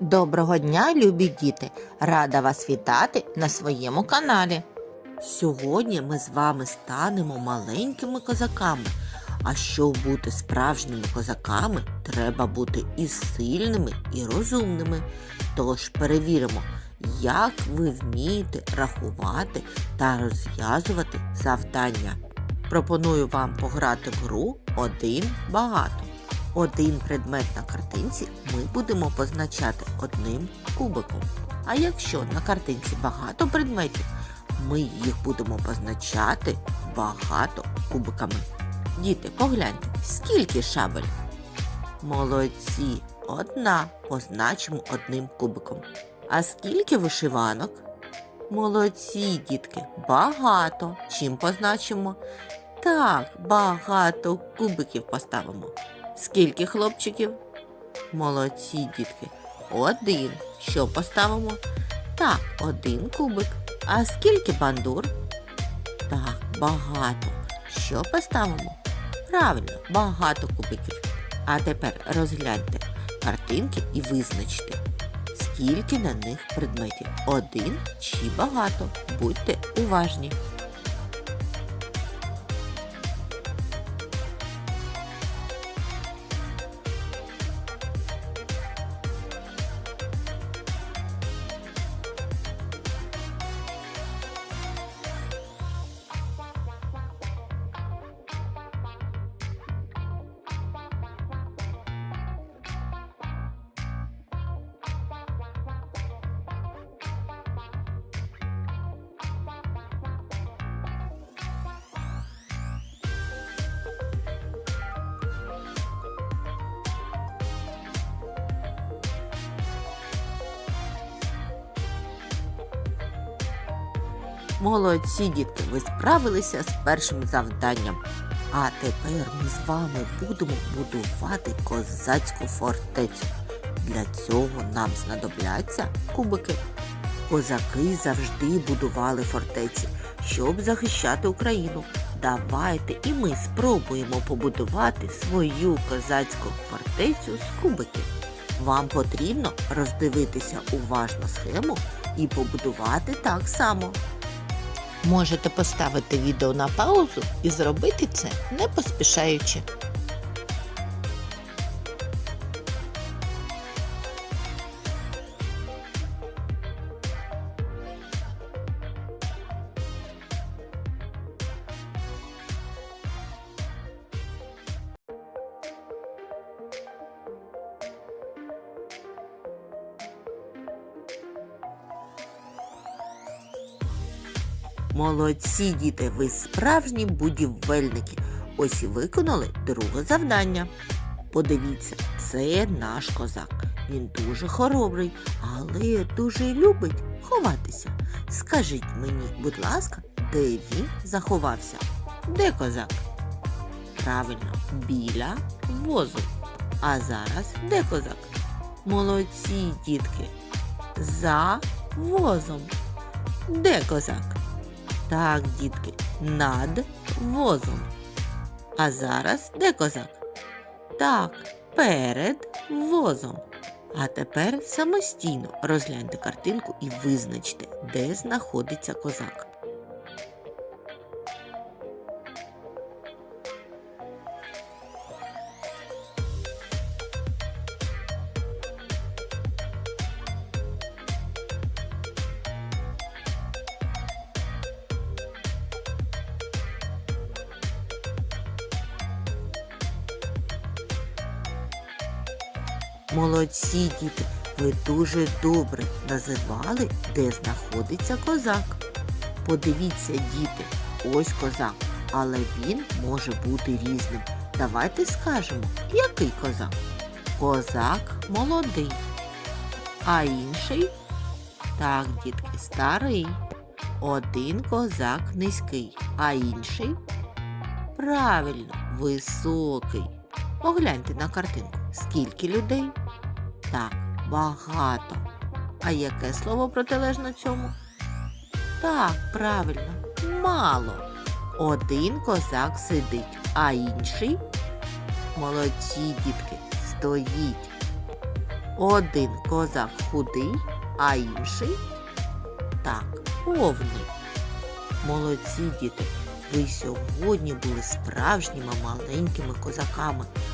Доброго дня, любі діти! Рада вас вітати на своєму каналі. Сьогодні ми з вами станемо маленькими козаками. А щоб бути справжніми козаками, треба бути і сильними, і розумними. Тож перевіримо, як ви вмієте рахувати та розв'язувати завдання. Пропоную вам пограти в гру один багато. Один предмет на картинці ми будемо позначати одним кубиком. А якщо на картинці багато предметів, ми їх будемо позначати багато кубиками. Діти, погляньте, скільки шабель? Молодці, одна позначимо одним кубиком. А скільки вишиванок? Молодці, дітки, багато. Чим позначимо? Так, багато кубиків поставимо. Скільки хлопчиків? Молодці, дітки. Один. Що поставимо? Так, один кубик. А скільки бандур? Так, багато. Що поставимо? Правильно, багато кубиків. А тепер розгляньте картинки і визначте, скільки на них предметів. Один чи багато. Будьте уважні. Молодці, дітки, ви справилися з першим завданням. А тепер ми з вами будемо будувати козацьку фортецю. Для цього нам знадобляться кубики. Козаки завжди будували фортеці, щоб захищати Україну. Давайте і ми спробуємо побудувати свою козацьку фортецю з кубиків. Вам потрібно роздивитися уважно схему і побудувати так само. Можете поставити відео на паузу і зробити це не поспішаючи. Молодці діти, ви справжні будівельники. Ось і виконали друге завдання. Подивіться, це наш козак. Він дуже хоробрий, але дуже любить ховатися. Скажіть мені, будь ласка, де він заховався? Де козак? Правильно, біля возу. А зараз де козак? Молодці, дітки. За возом. Де козак? Так, дітки, над возом. А зараз де козак? Так, перед возом. А тепер самостійно розгляньте картинку і визначте, де знаходиться козак. Молодці, діти, ви дуже добре називали, де знаходиться козак. Подивіться, діти, ось козак, але він може бути різним. Давайте скажемо, який козак? Козак молодий. А інший? Так, дітки, старий. Один козак низький, а інший? Правильно, високий. Погляньте на картинку. Скільки людей? Так, багато. А яке слово протилежно цьому? Так, правильно, мало. Один козак сидить, а інший молодці дітки стоїть. Один козак худий, а інший так, повний. Молодці діти, ви сьогодні були справжніми маленькими козаками,